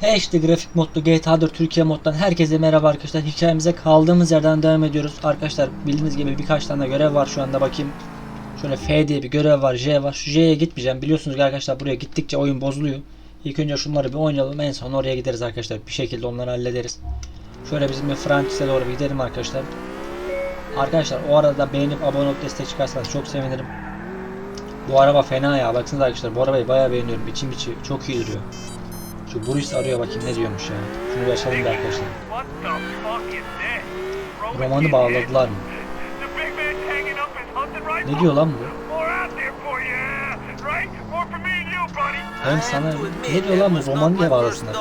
HD grafik modlu GTA 4 Türkiye moddan herkese merhaba arkadaşlar. Hikayemize kaldığımız yerden devam ediyoruz. Arkadaşlar bildiğiniz gibi birkaç tane görev var şu anda bakayım. Şöyle F diye bir görev var, J var. Şu J'ye gitmeyeceğim. Biliyorsunuz ki arkadaşlar buraya gittikçe oyun bozuluyor. İlk önce şunları bir oynayalım. En son oraya gideriz arkadaşlar. Bir şekilde onları hallederiz. Şöyle bizim bir franchise doğru bir gidelim arkadaşlar. Arkadaşlar o arada beğenip abone olup destek çıkarsanız çok sevinirim. Bu araba fena ya. Baksanıza arkadaşlar bu arabayı bayağı beğeniyorum. İçim içi çok iyi duruyor. Şu Bruce arıyor bakayım ne diyormuş ya. Şunu bir açalım bir arkadaşlar. Romanı bağladılar mı? Ne diyor lan bu? Hem sana ne diyor lan bu roman diye bağlasınlar.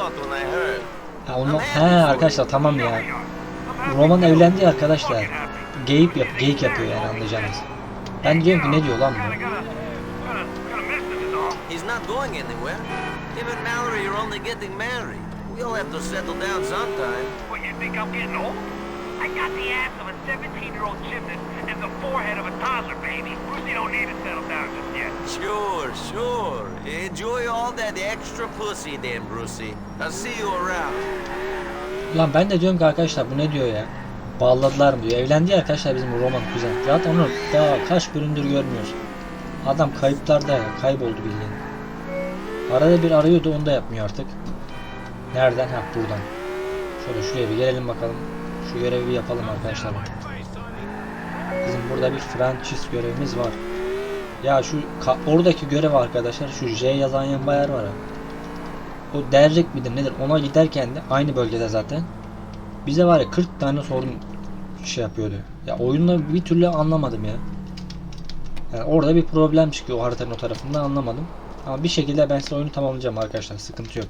Ha onu he arkadaşlar tamam ya. Roman evlendi arkadaşlar. Geyik yap geyik yapıyor yani anlayacağınız. Ben diyorum ki ne diyor lan bu? All. Him and Mallory are only getting married. We'll have to settle down sometime. What, you think I'm getting old? I got the ass of a 17-year-old gymnast and the forehead of a toddler, baby. Brucey don't need to settle down just yet. Sure, sure. Enjoy all that extra pussy then, Brucey. I'll see you around. Lan ben de diyorum ki arkadaşlar bu ne diyor ya? Bağladılar mı diyor. Evlendi ya arkadaşlar bizim Roman kuzen. Zaten onu daha kaç bölümdür görmüyoruz. Adam kayıplarda ya. Kayboldu bildiğin. Arada bir arıyordu onu da yapmıyor artık. Nereden? Ha buradan. Şöyle şuraya bir gelelim bakalım. Şu görevi yapalım arkadaşlar. Bizim burada bir franchise görevimiz var. Ya şu oradaki görev arkadaşlar şu J yazan yan bayar var. O derrik midir nedir ona giderken de aynı bölgede zaten. Bize var ya 40 tane sorun şey yapıyordu. Ya oyunda bir türlü anlamadım ya. Yani orada bir problem çıkıyor o haritanın o tarafında anlamadım. Ama bir şekilde ben size oyunu tamamlayacağım arkadaşlar sıkıntı yok.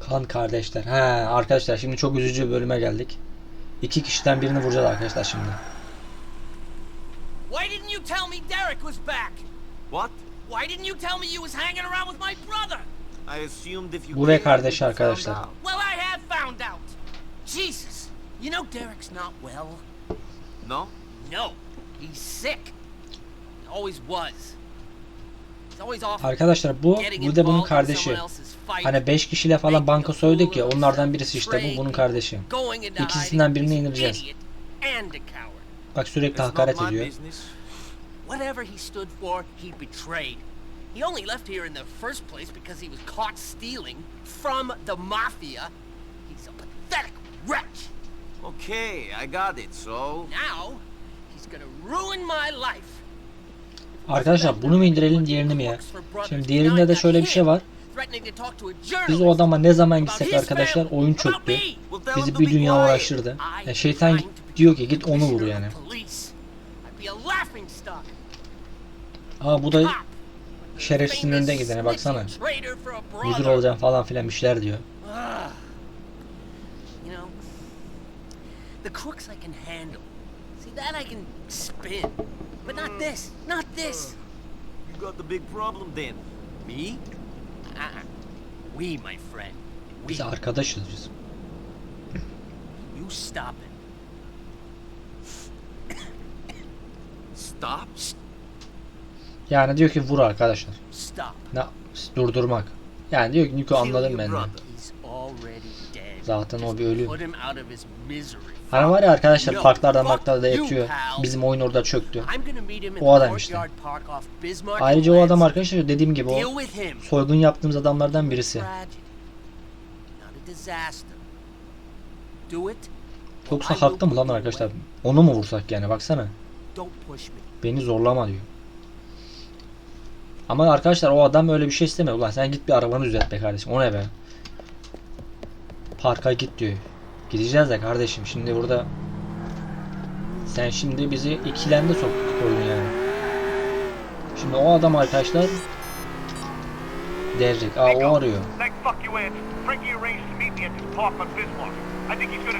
Kan kardeşler. He arkadaşlar şimdi çok üzücü bir bölüme geldik. İki kişiden birini vuracağız arkadaşlar şimdi. Why didn't you tell me Derek was back? What? Why didn't you tell me you was hanging around with my brother? I assumed if you... Bu ve found arkadaşlar. Well, I have found out. Jesus. You know Derek's not well. No? No. He's sick. He always was. He's always off Arkadaşlar bu bu da bunun kardeşi. Hani 5 kişiyle falan banka soyduk ya onlardan birisi işte bu bunun kardeşi. İkisinden birini indireceğiz. Bak sürekli hakaret ediyor. Whatever he stood for, he betrayed. He only left here in the first place because he was caught stealing from the mafia. He's a pathetic wretch. Okay, I got it, so... Now, he's gonna ruin my life. Arkadaşlar bunu mu indirelim diğerini mi ya? Şimdi diğerinde de şöyle bir şey var. Biz o adama ne zaman gitsek arkadaşlar oyun çöktü. Bizi bir dünya uğraştırdı. Ya şeytan diyor ki git onu vur yani. Aa bu da şerefsizin önünde gidene baksana. Müdür olacağım falan filan bir şeyler diyor. The crooks I can handle. See that I can spin, but not this, not this. You got the big problem then. Me? Uh-uh. We, my friend, we. Biz arkadaşız biz. You stop it. Stop? Yani diyor ki vur arkadaşlar. Stop. Ne durdurmak. Yani diyor ki Niko Kill anladım your ben diyor. brother. He's already dead. Zaten o bir ölü. Hani var ya arkadaşlar No, parklarda fuck marklarda da you, yatıyor. pal. Bizim oyun orada çöktü. O adam işte. Ayrıca o adam arkadaşlar dediğim gibi o soygun yaptığımız adamlardan birisi. Yoksa haklı mı lan arkadaşlar? Onu mu vursak yani baksana. Beni zorlama diyor. Ama arkadaşlar o adam öyle bir şey istemiyor. Ulan sen git bir arabanı düzelt be kardeşim. O ne be? Parka git diyor. Gideceğiz de kardeşim şimdi burada sen şimdi bizi ikilemde sok koydun yani. Şimdi o adam arkadaşlar Derrik. Aa o arıyor.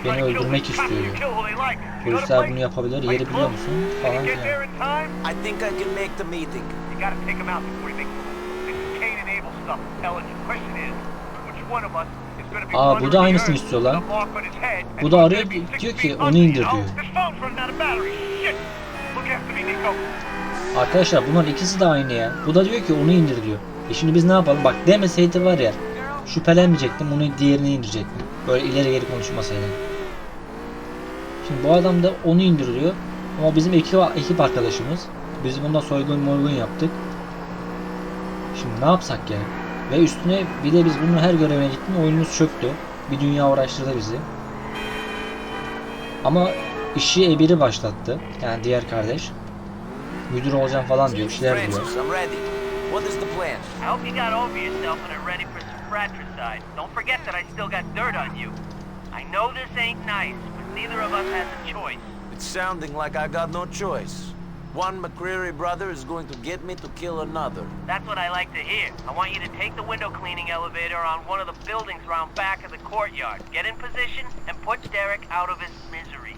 Beni öldürmek istiyor diyor. Polisler bunu yapabilir. Yeri biliyor musun? Falan you get Aa, bu da aynısını istiyor lan. Bu da arıyor, diyor ki, onu indir diyor. Arkadaşlar bunlar ikisi de aynı ya. Bu da diyor ki onu indir diyor. E şimdi biz ne yapalım? Bak demeseydi var ya şüphelenmeyecektim. Bunu diğerini indirecektim. Böyle ileri geri konuşmasaydı. Şimdi bu adam da onu indiriyor. Ama bizim ekip, ekip arkadaşımız. Biz bunda soygun morgun yaptık. Şimdi ne yapsak ya? Ve üstüne bir de biz bunun her görevine gittim. Oyunumuz çöktü. Bir dünya uğraştırdı bizi. Ama işi E1'i başlattı. Yani diğer kardeş. Müdür olacağım falan diyor. Bir şeyler diyor. Francis, I'm ready. What is the plan? I hope you got over yourself and are ready for some fratricide. Don't forget that I still got dirt on you. I know this ain't nice, but neither of us has a choice. It's sounding like I got no choice. One McCreary brother is going to get me to kill another. That's what I like to hear. I want you to take the window cleaning elevator on one of the buildings around back of the courtyard. Get in position and put Derek out of his misery.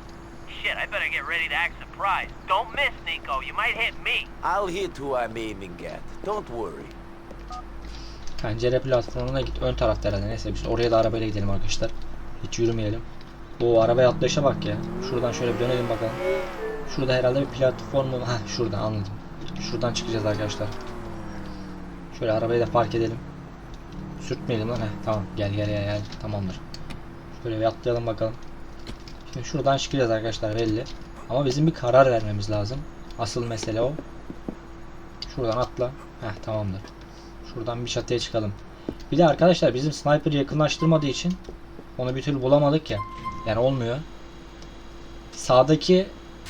Shit, I better get ready to act surprised. Don't miss, Nico. You might hit me. I'll hit who I'm aiming at. Don't worry. Pencere platformuna git. Ön tarafta herhalde. Neyse biz oraya da arabayla gidelim arkadaşlar. Hiç yürümeyelim. Bu arabaya atlayışa bak ya. Şuradan şöyle bir dönelim bakalım. Şurada herhalde bir platform mu? Heh şuradan anladım. Şuradan çıkacağız arkadaşlar. Şöyle arabayı da park edelim. Sürtmeyelim lan. Heh, tamam gel gel gel gel. Tamamdır. Şöyle bir atlayalım bakalım. Şimdi şuradan çıkacağız arkadaşlar belli. Ama bizim bir karar vermemiz lazım. Asıl mesele o. Şuradan atla. Heh tamamdır. Şuradan bir çatıya çıkalım. Bir de arkadaşlar bizim sniper yakınlaştırmadığı için onu bir türlü bulamadık ya. Yani olmuyor. Sağdaki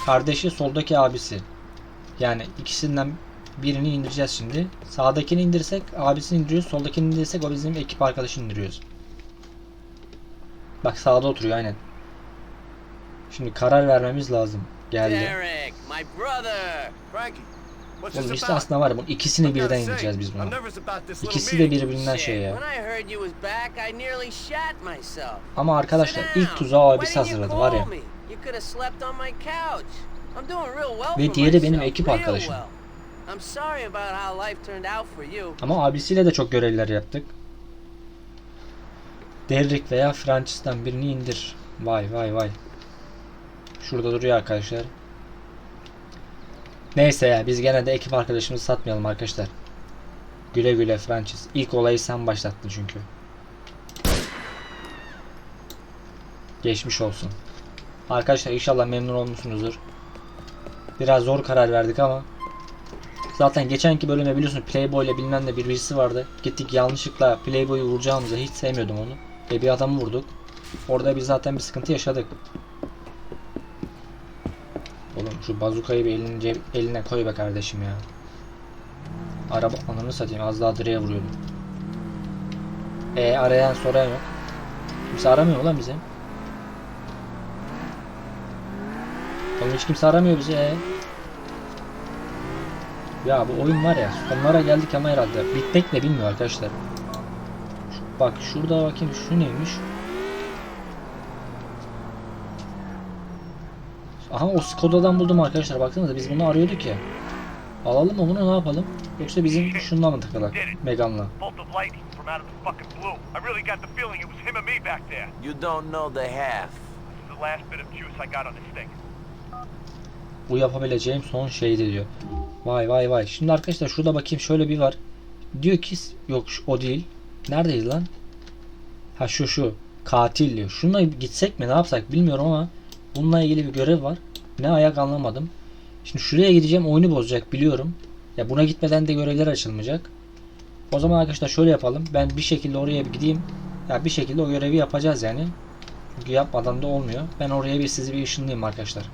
kardeşi, soldaki abisi. Yani ikisinden birini indireceğiz şimdi. Sağdakini indirsek abisini indiriyoruz. Soldakini indirirsek o bizim ekip arkadaşını indiriyoruz. Bak sağda oturuyor aynen. Şimdi karar vermemiz lazım. Geldi. Derek, my brother. Frankie, Oğlum işte aslında var ya bunun ikisini birden say, indireceğiz biz bunu. İkisi de birbirinden şey ya. Ama arkadaşlar ilk tuzağı abisi hazırladı var ya. Ve diğeri benim ekip arkadaşım. Ama abisiyle de çok görevler yaptık. Derrick veya Francis'ten birini indir. Vay vay vay. Şurada duruyor arkadaşlar. Neyse ya biz gene de ekip arkadaşımızı satmayalım arkadaşlar. Güle güle Francis. İlk olayı sen başlattın çünkü. Geçmiş olsun. Arkadaşlar inşallah memnun olmuşsunuzdur. Biraz zor karar verdik ama Zaten geçenki bölümde biliyorsunuz Playboy ile bilmem ne bir birisi vardı. Gittik yanlışlıkla Playboy'u vuracağımıza hiç sevmiyordum onu. Ve bir adamı vurduk. Orada biz zaten bir sıkıntı yaşadık. Oğlum şu bazukayı bir elin ceb- eline koy be kardeşim ya. Araba ananı satayım az daha direğe vuruyordum. E arayan soran yok. Kimse aramıyor lan bizi. Oğlum hiç kimse aramıyor bizi e. Ya bu oyun var ya sonlara geldik ama herhalde bitmek de bilmiyor arkadaşlar. Bak şurada bakayım şu neymiş? Aha o Skoda'dan buldum arkadaşlar baksanıza biz bunu arıyorduk ya. Alalım mı bunu ne yapalım? Yoksa bizim şundan mı takalım? Megan'la. Bu yapabileceğim son şeydi diyor. Vay vay vay. Şimdi arkadaşlar şurada bakayım şöyle bir var. Diyor ki yok şu- o değil. Neredeyiz lan? Ha şu şu. Katil diyor. Şununla gitsek mi ne yapsak bilmiyorum ama bununla ilgili bir görev var. Ne ayak anlamadım. Şimdi şuraya gideceğim oyunu bozacak biliyorum. Ya buna gitmeden de görevler açılmayacak. O zaman arkadaşlar şöyle yapalım. Ben bir şekilde oraya bir gideyim. Ya bir şekilde o görevi yapacağız yani. Çünkü yapmadan da olmuyor. Ben oraya bir sizi bir ışınlayayım arkadaşlar.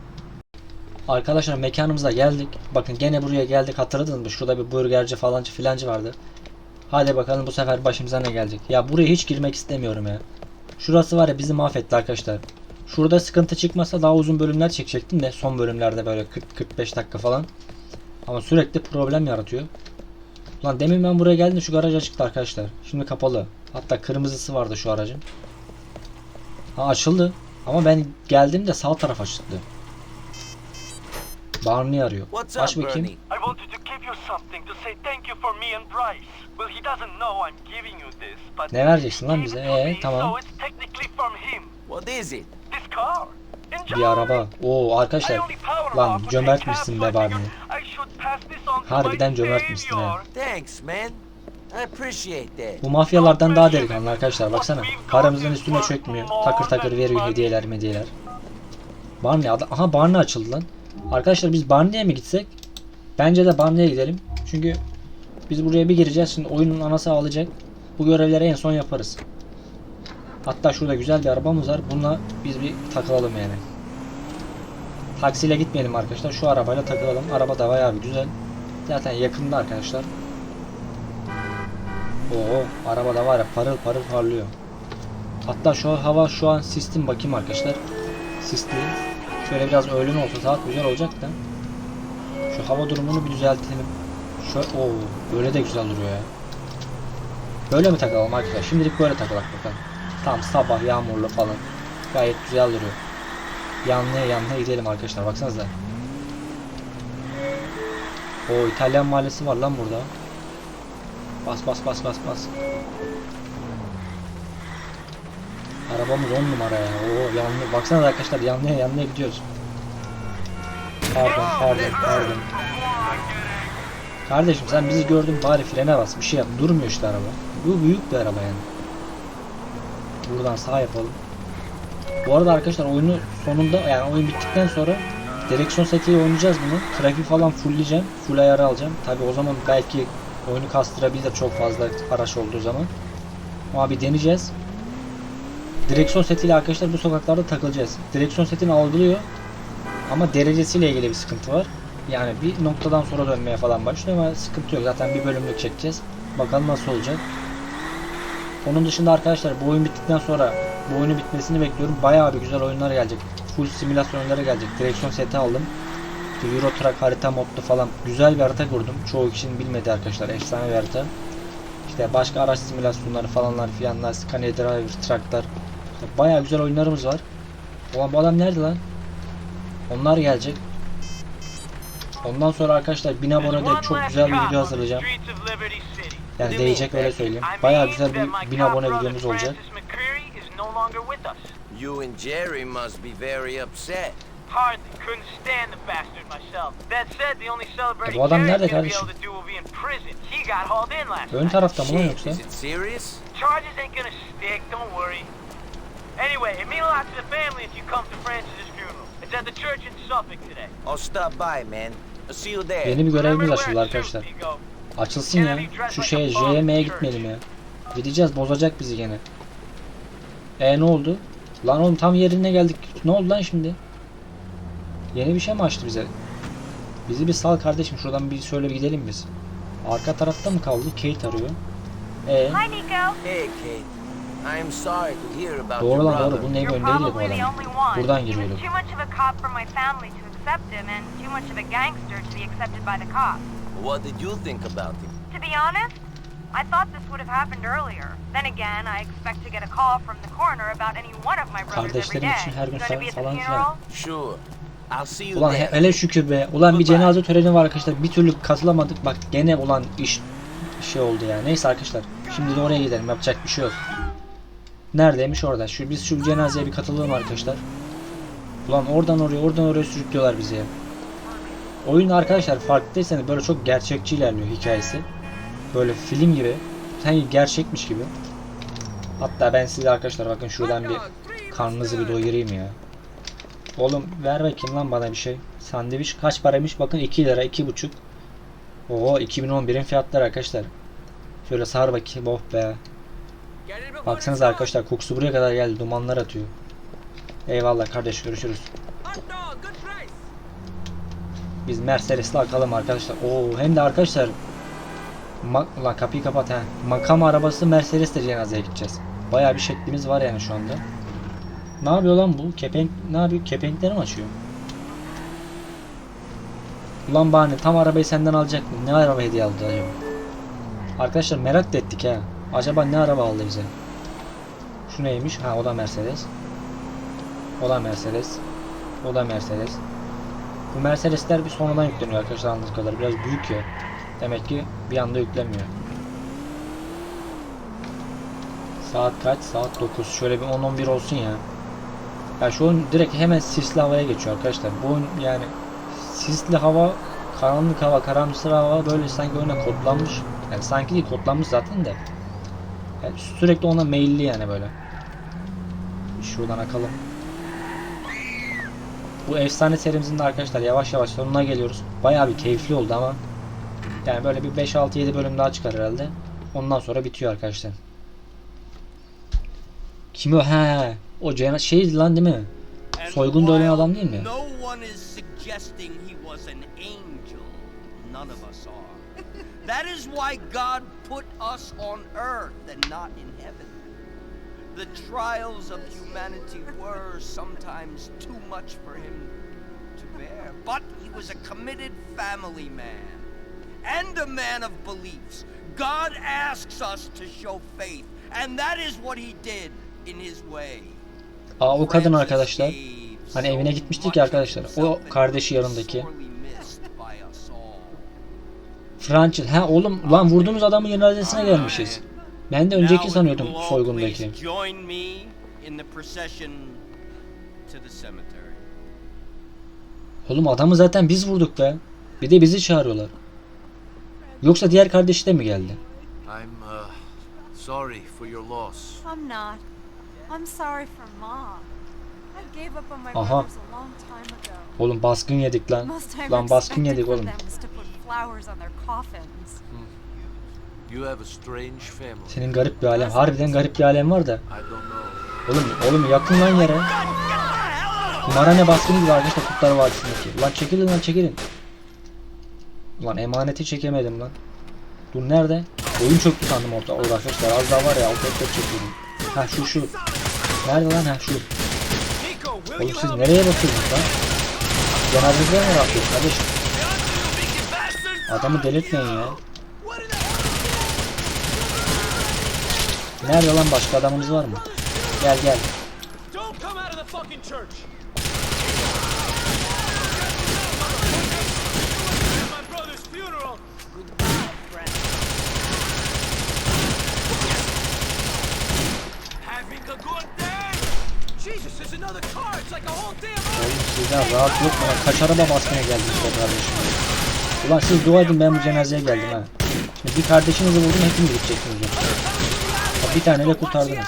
Arkadaşlar mekanımıza geldik. Bakın gene buraya geldik hatırladınız mı? Şurada bir burgerci falancı filancı vardı. Hadi bakalım bu sefer başımıza ne gelecek. Ya buraya hiç girmek istemiyorum ya. Şurası var ya bizi mahvetti arkadaşlar. Şurada sıkıntı çıkmasa daha uzun bölümler çekecektim de son bölümlerde böyle 40-45 dakika falan. Ama sürekli problem yaratıyor. Lan demin ben buraya geldim şu garaj açıktı arkadaşlar. Şimdi kapalı. Hatta kırmızısı vardı şu aracın. Ha açıldı. Ama ben geldiğimde sağ taraf açıldı. Barney arıyor. Aç bakayım. I wanted to give you something to say thank you for me and Bryce. Well, he doesn't know I'm giving you this, but Ne vereceksin lan bize? Ee, tamam. So it's technically from him. What is it? This car. Enjoy. Bir araba. Oo arkadaşlar. Lan off to cömert take misin half, be Barney? Harbiden my cömert misin savior. ha? Thanks, man. I appreciate that. Bu mafyalardan daha delikanlı arkadaşlar baksana. Paramızın üstüne çökmüyor. Takır takır veriyor hediyeler medyeler. Barney ada- aha Barney açıldı lan. Arkadaşlar biz Barney'e mi gitsek? Bence de Barney'e gidelim. Çünkü biz buraya bir gireceğiz. Şimdi oyunun anası ağlayacak. Bu görevleri en son yaparız. Hatta şurada güzel bir arabamız var. Bununla biz bir takılalım yani. Taksiyle gitmeyelim arkadaşlar. Şu arabayla takılalım. Araba da bayağı bir güzel. Zaten yakında arkadaşlar. Oo, araba da var ya parıl parıl parlıyor. Hatta şu hava şu an sistem bakayım arkadaşlar. Sisli. Şöyle biraz öğlen olsa saat güzel olacak da. Şu hava durumunu bir düzeltelim. Şöyle, oo, böyle de güzel duruyor ya. Böyle mi takalım arkadaşlar? Şimdilik böyle takalım bakalım. Tam sabah yağmurlu falan. Gayet güzel duruyor. Yanlıya yanlıya gidelim arkadaşlar baksanıza. O İtalyan mahallesi var lan burada. Bas bas bas bas bas. Arabamız 10 numara ya. Oo yanlı. Baksanıza arkadaşlar yanlıya yanlıya gidiyoruz. Pardon pardon pardon. Kardeşim sen bizi gördün bari frene bas. Bir şey yap. Durmuyor işte araba. Bu büyük bir araba yani. Buradan sağ yapalım. Bu arada arkadaşlar oyunu sonunda yani oyun bittikten sonra direksiyon setiyle oynayacağız bunu. Trafik falan fullleyeceğim. Full ayarı alacağım. Tabi o zaman belki oyunu kastırabilir çok fazla araç olduğu zaman. Ama bir deneyeceğiz. Direksiyon setiyle arkadaşlar bu sokaklarda takılacağız. Direksiyon setini algılıyor. Ama derecesiyle ilgili bir sıkıntı var. Yani bir noktadan sonra dönmeye falan başlıyor ama sıkıntı yok. Zaten bir bölümlük çekeceğiz. Bakalım nasıl olacak. Onun dışında arkadaşlar bu oyun bittikten sonra bu oyunun bitmesini bekliyorum. Bayağı bir güzel oyunlar gelecek. Full simülasyon oyunları gelecek. Direksiyon seti aldım. İşte Euro Truck harita modlu falan. Güzel bir harita kurdum. Çoğu kişinin bilmediği arkadaşlar. Efsane bir harita. İşte başka araç simülasyonları falanlar filanlar. Scania Driver, Trucklar. İşte bayağı güzel oyunlarımız var. Ulan bu adam nerede lan? Onlar gelecek. Ondan sonra arkadaşlar 1000 abonede çok güzel bir video hazırlayacağım. Yani değecek öyle söyleyeyim. Bayağı güzel bir 1000 abone videomuz olacak. You and Jerry must be very upset. Hardly. Couldn't stand the bastard myself. That said, the only celebrating E bu adam Jerry's nerede gonna be kardeşim? able to do will be in prison. He got hauled in last Ön night. tarafta mı lan Shit, yoksa? is it serious? Charges ain't gonna stick, don't worry. Anyway, it mean a lot to the family if you come to Francis's funeral. It's at the church in Suffolk today. I'll stop by, man. I'll see you there. Yeni bir görevimiz açıldı arkadaşlar. Açılsın ya. Şu şeye JM'ye gitmeyelim ya. Gideceğiz bozacak bizi gene. E ne oldu? Lan oğlum tam yerine geldik. Ne oldu lan şimdi? Yeni bir şey mi açtı bize? Bizi bir sal kardeşim şuradan bir şöyle bir gidelim biz. Arka tarafta mı kaldı? Kate arıyor. E Hi, Nico. Hey, Kate. I am sorry to hear about doğru lan doğru. Bunun evi öndeydi bu adam. Buradan giriyordum. too much of a cop for my family to accept him, and too much of a gangster to be accepted by the cops. What did you think about him? To be honest, I thought this would have happened earlier. Then again, I expect to get a call from the coroner about any one of my brothers every Kardeşlerim day. için her gün You gonna be at the falan filan. funeral? Sure. I'll see you Ulan he- hele şükür be. Ulan bir cenaze töreni var arkadaşlar. Bir türlü katılamadık. Bak gene ulan iş şey oldu ya. Neyse arkadaşlar. Şimdi de oraya gidelim. Yapacak bir şey yok. Neredeymiş orada. Şu biz şu cenazeye bir katılalım arkadaşlar. Ulan oradan oraya oradan oraya sürüklüyorlar bizi ya. Oyun arkadaşlar farkındaysanız böyle çok gerçekçi ilerliyor hikayesi. Böyle film gibi. Sanki gerçekmiş gibi. Hatta ben size arkadaşlar bakın şuradan bir karnınızı bir doyurayım ya. Oğlum ver bakayım lan bana bir şey. Sandviç kaç paraymış? Bakın 2 lira 2,5. Oo 2011'in fiyatları arkadaşlar. Şöyle sar bakayım. Oh be. Baksanıza arkadaşlar kokusu buraya kadar geldi. Dumanlar atıyor. Eyvallah kardeş görüşürüz. Biz Mercedes'le akalım arkadaşlar. Oo hem de arkadaşlar Ma Ulan kapıyı kapat ha. Makam arabası Mercedes'le cenazeye gideceğiz. Bayağı bir şeklimiz var yani şu anda. Ne yapıyor lan bu? Kepenk ne yapıyor? Kepenkleri mi açıyor? Ulan bahane tam arabayı senden alacaktım. Ne araba hediye aldı acaba? Arkadaşlar merak da ettik ha. Acaba ne araba aldı bize? Şu neymiş? Ha o da Mercedes. O da Mercedes. O da Mercedes. Bu Mercedesler bir sonradan yükleniyor arkadaşlar anladığınız kadar. Biraz büyük ya. Demek ki bir anda yüklenmiyor. Saat kaç? Saat 9. Şöyle bir 10-11 olsun ya. Ya şu oyun direkt hemen sisli havaya geçiyor arkadaşlar. Bu oyun yani sisli hava, karanlık hava, karamsar hava böyle sanki oyuna kodlanmış. Yani sanki değil kodlanmış zaten de. Yani sürekli ona meyilli yani böyle. Şuradan akalım. Bu efsane serimizin de arkadaşlar yavaş yavaş sonuna geliyoruz. Bayağı bir keyifli oldu ama yani böyle bir 5-6-7 bölüm daha çıkar herhalde. Ondan sonra bitiyor arkadaşlar. Kim o? He. O Cena şey lan değil mi? Ölen while adam değil mi? That is why God put us on earth and not in heaven. The trials of humanity were sometimes too much for him to bear, but he was a committed family man and a man of beliefs. God asks us to show faith, and that is what he did in his way. Aa o kadın arkadaşlar. Hani evine gitmiştik ya arkadaşlar. O kardeşi yanındaki. Francis. Ha oğlum lan vurduğumuz adamın cenazesine gelmişiz. Ben de önceki sanıyordum soygundaki. Oğlum adamı zaten biz vurduk be. Bir de bizi çağırıyorlar. Yoksa diğer kardeşi de mi geldi? I'm, uh, sorry for your loss. I'm not. I'm sorry for Mom. I gave up on my Aha. brothers a long time ago. Oğlum baskın yedik lan. Lan baskın yedik oğlum. Senin garip bir alem. Harbiden garip bir alem var da. Oğlum oğlum yakın lan yere. Kumarhane baskını gibi arkadaşlar Kurtlar Vadisi'ndeki. Lan çekilin lan çekilin. Ulan emaneti çekemedim lan. Dur nerede? Oyun çöktü sandım orada, orada arkadaşlar. Az daha var ya alt F4 çekiyordum. Ha şu şu. Nerede lan ha şu. Oğlum siz nereye bakıyorsunuz lan? Cenazede mi bakıyorsunuz kardeşim? Adamı delirtmeyin ya. Nerede lan başka adamımız var mı? Gel gel. Oğlum sizden rahat yok mu? Kaç araba baskına geldiniz be kardeşim? Ulan siz dua edin ben bu cenazeye geldim ha. Şimdi bir kardeşinizi vurdum hepiniz gideceksiniz ya. Bir tane de kurtardınız.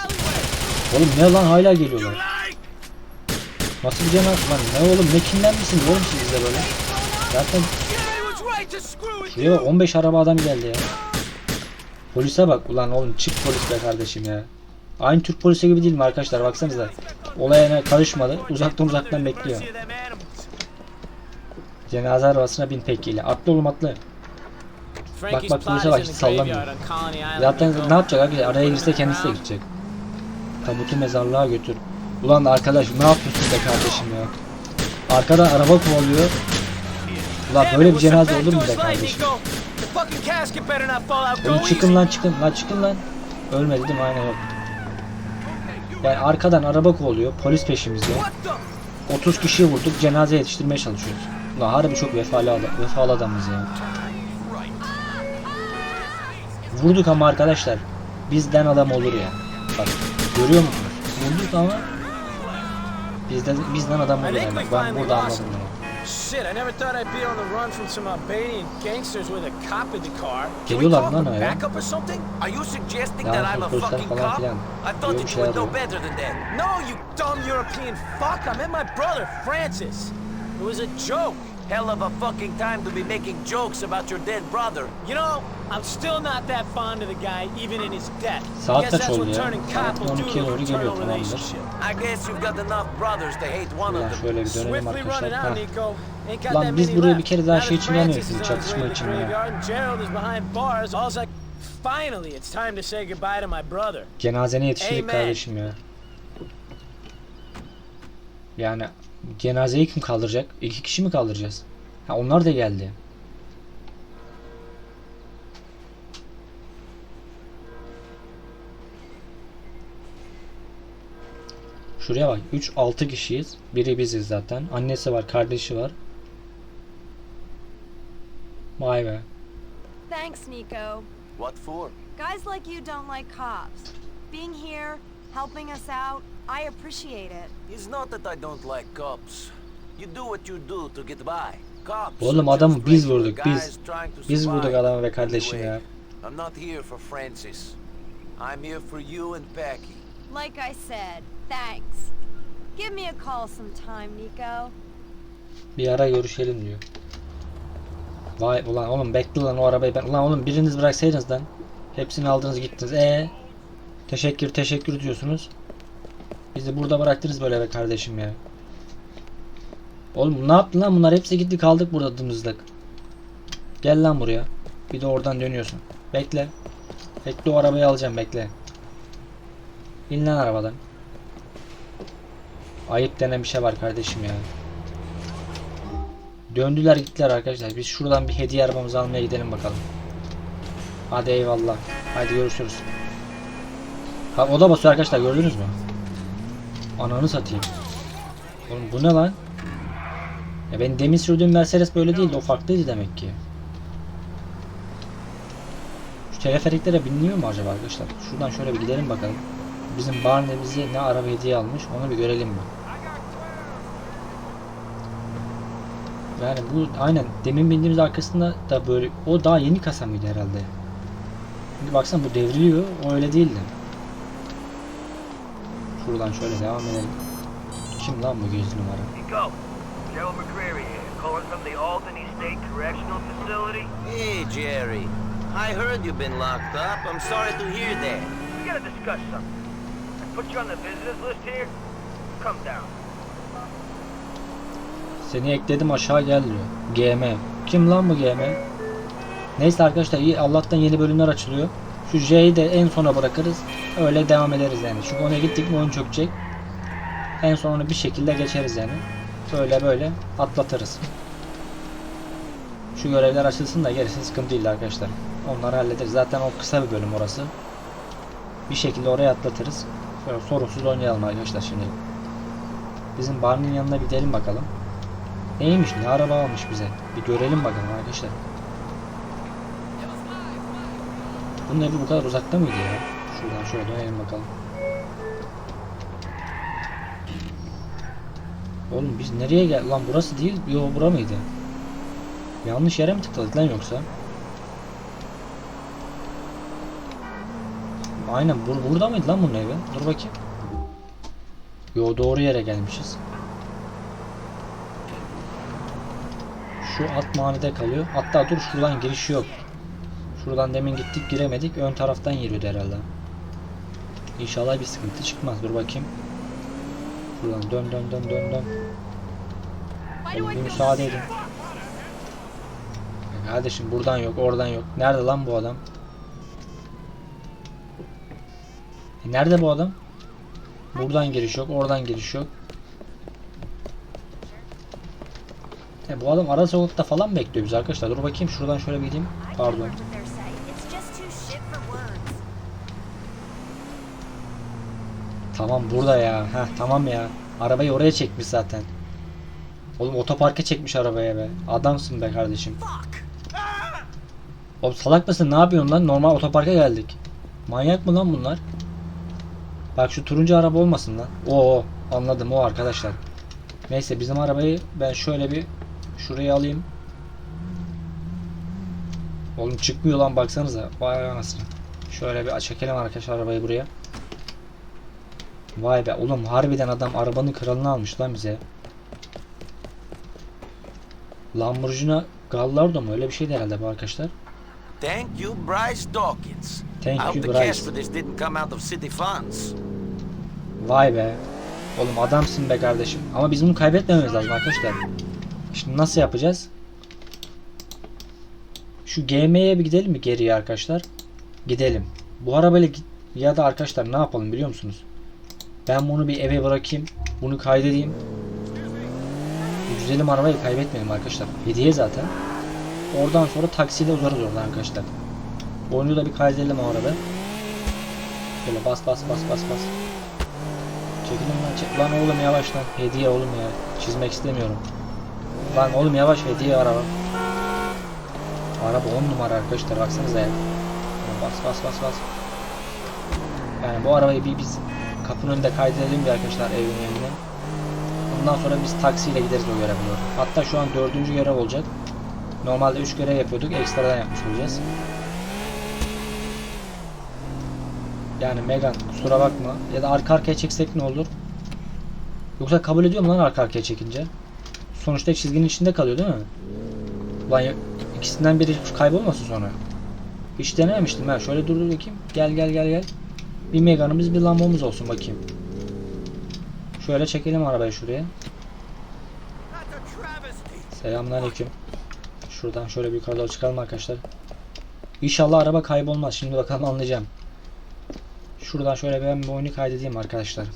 Oğlum ne lan hala geliyorlar. Nasıl bir cenaze lan ne oğlum ne kimden misiniz oğlum siz bize böyle? Zaten şuraya bak 15 araba adam geldi ya. Polise bak ulan oğlum çık polis be kardeşim ya. Aynı Türk polisi gibi değil mi arkadaşlar baksanıza. Olaya karışmadı uzaktan uzaktan bekliyor. Cenaze arabasına bin pekiyle. Atlı oğlum atlı. Bak, polise is bak, hiç sallamıyor. Zaten ne yapacak arkadaşlar? Araya girse kendisi de gidecek. Tabutu mezarlığa götür. Ulan arkadaş ne yapıyorsun be kardeşim ya? Arkadan araba kovalıyor. Ulan böyle bir cenaze olur mu be kardeşim? Oğlum çıkın lan çıkın. Lan çıkın lan. Ölmedi değil mi? Aynen yok. Yani arkadan araba kovalıyor. Polis peşimizde. What the? 30 kişiyi vurduk. Cenaze yetiştirmeye çalışıyoruz. Ulan harbi çok vefalı, adam, vefalı adamız ya. Vurduk ama arkadaşlar. Bizden adam olur ya. Bak görüyor musunuz? Vurduk ama bizden, bizden adam olur yani. Ben burada anladım bunu. Shit, I never thought I'd be on the run from some Albanian gangsters with a cop in the car. Can we call for backup or something? Are you suggesting that I'm a fucking cop? I thought that you şeyler would know better than that. No, you dumb European fuck. I met my brother, Francis. It was a joke. Hell of a fucking time to be making jokes about your dead brother. You know, I'm still not that fond of the guy, even in his death. Saat Guess that's what turning cop will do to a relationship. I guess you've got enough brothers to hate one of them. şöyle bir dönelim Swiftly run it out, Nico. Lan biz buraya bir kere daha şey için gelmiyoruz, is on his çatışma için ya. graveyard and Gerald is behind bars. All's like, finally, it's time to say goodbye to my brother. Cenazene yetiştirdik Amen. kardeşim ya. Yani cenazeyi kim kaldıracak? İki kişi mi kaldıracağız? Ha onlar da geldi. Şuraya bak. 3 6 kişiyiz. Biri biziz zaten. Annesi var, kardeşi var. Vay be. Thanks, Nico. What for? Guys like you don't like cops. Being here, helping us out, I appreciate it. It's not that I don't like cops. You do what you do to get by. Cops Oğlum adamı biz vurduk, guys biz. trying to Biz vurduk survive. adamı be kardeşim ya. I'm not here for Francis. I'm here for you and Becky. Like I said, thanks. Give me a call sometime, Nico. Bir ara görüşelim diyor. Vay ulan oğlum bekle lan o arabayı ben. Ulan oğlum biriniz bıraksaydınız lan. Hepsini aldınız gittiniz. E Teşekkür teşekkür diyorsunuz. Bizi burada bıraktınız böyle be kardeşim ya. Oğlum ne yaptın lan bunlar hepsi gitti kaldık burada dımızlık. Gel lan buraya. Bir de oradan dönüyorsun. Bekle. Bekle o arabayı alacağım bekle. İn lan arabadan. Ayıp denen bir şey var kardeşim ya. Döndüler gittiler arkadaşlar. Biz şuradan bir hediye arabamızı almaya gidelim bakalım. Hadi eyvallah. Hadi görüşürüz. Ha o da basıyor arkadaşlar gördünüz mü? Ananı satayım. Oğlum bu ne lan? Ya ben demin sürdüğüm Mercedes böyle değildi. O farklıydı demek ki. Şu teleferiklere biniliyor mu acaba arkadaşlar? Şuradan şöyle bir gidelim bakalım. Bizim Barney bize ne araba hediye almış onu bir görelim mi? Yani bu aynen demin bindiğimiz arkasında da böyle o daha yeni kasa mıydı herhalde? Şimdi baksana bu devriliyor. O öyle değildi. Şuradan şöyle devam edelim. Kim lan bu gözlü numara? Nico, Gerald McCreary here, calling from the Albany State Correctional Facility. Hey, Jerry. I heard you've been locked up. I'm sorry to hear that. We gotta discuss something. I put you on the visitors list here. Come down. Seni ekledim aşağı gel diyor. GM. Kim lan bu GM? Neyse arkadaşlar iyi Allah'tan yeni bölümler açılıyor. Şu J'yi de en sona bırakırız. Öyle devam ederiz yani. Çünkü ona gittik mi oyun çökecek. En son onu bir şekilde geçeriz yani. Böyle böyle atlatırız. Şu görevler açılsın da gerisi sıkıntı değil arkadaşlar. Onları hallederiz. Zaten o kısa bir bölüm orası. Bir şekilde oraya atlatırız. Böyle sorunsuz oynayalım arkadaşlar şimdi. Bizim Barney'nin yanına gidelim bakalım. Neymiş ne araba almış bize. Bir görelim bakalım arkadaşlar. Bunun evi bu kadar uzakta mıydı ya? Şuradan şöyle dönelim bakalım. Oğlum biz nereye gel? Lan burası değil. Yo bura mıydı? Yanlış yere mi tıkladık lan yoksa? Aynen bur burada mıydı lan bunun evi? Dur bakayım. Yo doğru yere gelmişiz. Şu alt manide kalıyor. Hatta dur şuradan giriş yok. Şuradan demin gittik giremedik. Ön taraftan giriyordu herhalde. İnşallah bir sıkıntı çıkmaz. Dur bakayım. Şuradan dön dön dön dön dön. Bir müsaade edin. Kardeşim buradan yok oradan yok. Nerede lan bu adam? E nerede bu adam? Buradan giriş yok, oradan giriş yok. E bu adam ara sokakta falan bekliyor bizi arkadaşlar. Dur bakayım şuradan şöyle gideyim. Pardon. what they're saying. It's just too shit for words. Tamam burada ya. Heh tamam ya. Arabayı oraya çekmiş zaten. Oğlum otoparka çekmiş arabaya be. Adamsın be kardeşim. Oğlum salak mısın? Ne yapıyorsun lan? Normal otoparka geldik. Manyak mı lan bunlar? Bak şu turuncu araba olmasın lan. Oo anladım o arkadaşlar. Neyse bizim arabayı ben şöyle bir şuraya alayım. Oğlum çıkmıyor lan baksanıza. Vay anasını. Şöyle bir çekelim arkadaşlar arabayı buraya. Vay be oğlum harbiden adam arabanın kralını almış lan bize. Lamborghini Gallardo mu öyle bir şeydi herhalde bu arkadaşlar. Thank you, Bryce Dawkins. Thank you, Bryce. for this didn't come out of city funds. Vay be. Oğlum adamsın be kardeşim. Ama biz bunu kaybetmememiz lazım arkadaşlar. Şimdi nasıl yapacağız? Şu GM'ye bir gidelim mi geriye arkadaşlar? Gidelim. Bu arabayla git ya da arkadaşlar ne yapalım biliyor musunuz? Ben bunu bir eve bırakayım. Bunu kaydedeyim. Güzelim arabayı kaybetmeyelim arkadaşlar. Hediye zaten. Oradan sonra taksiyle uzarız oradan arkadaşlar. Oyunu da bir kaydedelim o arada. Şöyle bas bas bas bas bas. Çekilin lan çek. Lan oğlum yavaş lan. Hediye oğlum ya. Çizmek istemiyorum. Lan oğlum yavaş hediye araba. Araba 10 numara arkadaşlar baksanıza ya. Bas bas bas bas. Yani bu arabayı bir biz kapının önünde kaydedelim bir arkadaşlar evin önüne. Ondan sonra biz taksiyle gideriz o göreve doğru. Hatta şu an dördüncü görev olacak. Normalde 3 görev yapıyorduk. Ekstradan yapmış olacağız. Yani Megan kusura bakma. Ya da arka arkaya çeksek ne olur? Yoksa kabul ediyor mu lan arka arkaya çekince? Sonuçta çizginin içinde kalıyor değil mi? Ulan ikisinden biri kaybolmasın sonra. Hiç denememiştim ha. Şöyle dur dur bakayım. Gel gel gel gel. Bir Megan'ımız bir Lambo'muz olsun bakayım. Şöyle çekelim arabayı şuraya. Selamünaleyküm. Şuradan şöyle bir yukarı çıkalım arkadaşlar. İnşallah araba kaybolmaz. Şimdi bakalım anlayacağım. Şuradan şöyle ben bir oyunu kaydedeyim arkadaşlar.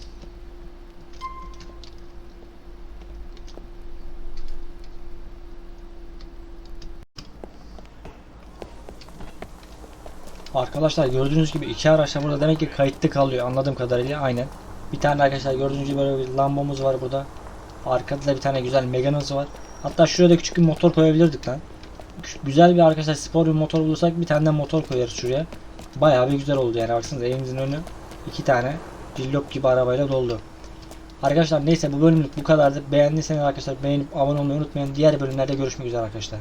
Arkadaşlar gördüğünüz gibi iki araç da burada demek ki kayıtlı kalıyor anladığım kadarıyla aynen. Bir tane arkadaşlar gördüğünüz gibi böyle bir lambomuz var burada. Arkada da bir tane güzel Megan'ımız var. Hatta şurada küçük bir motor koyabilirdik lan. Güzel bir arkadaşlar spor bir motor bulursak bir tane de motor koyarız şuraya. Bayağı bir güzel oldu yani baksanıza evimizin önü iki tane cillop gibi arabayla doldu. Arkadaşlar neyse bu bölümlük bu kadardı. Beğendiyseniz arkadaşlar beğenip abone olmayı unutmayın. Diğer bölümlerde görüşmek üzere arkadaşlar.